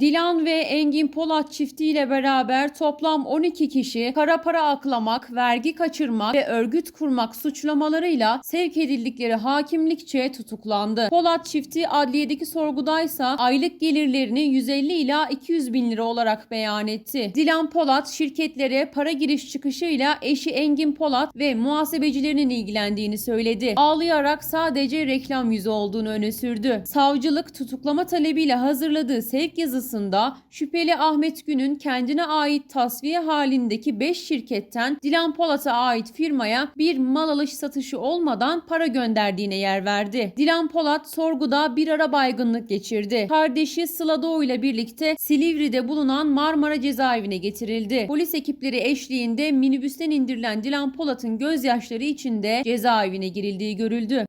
Dilan ve Engin Polat çiftiyle beraber toplam 12 kişi kara para aklamak, vergi kaçırmak ve örgüt kurmak suçlamalarıyla sevk edildikleri hakimlikçe tutuklandı. Polat çifti adliyedeki sorgudaysa aylık gelirlerini 150 ila 200 bin lira olarak beyan etti. Dilan Polat şirketlere para giriş çıkışıyla eşi Engin Polat ve muhasebecilerinin ilgilendiğini söyledi. Ağlayarak sadece reklam yüzü olduğunu öne sürdü. Savcılık tutuklama talebiyle hazırladığı sevk yazısında şüpheli Ahmet Gün'ün kendine ait tasfiye halindeki 5 şirketten Dilan Polat'a ait firmaya bir mal alış satışı olmadan para gönderdiğine yer verdi. Dilan Polat sorguda bir ara baygınlık geçirdi. Kardeşi Sıla Doğu ile birlikte Silivri'de bulunan Marmara cezaevine getirildi. Polis ekipleri eşliğinde minibüsten indirilen Dilan Polat'ın gözyaşları içinde cezaevine girildiği görüldü.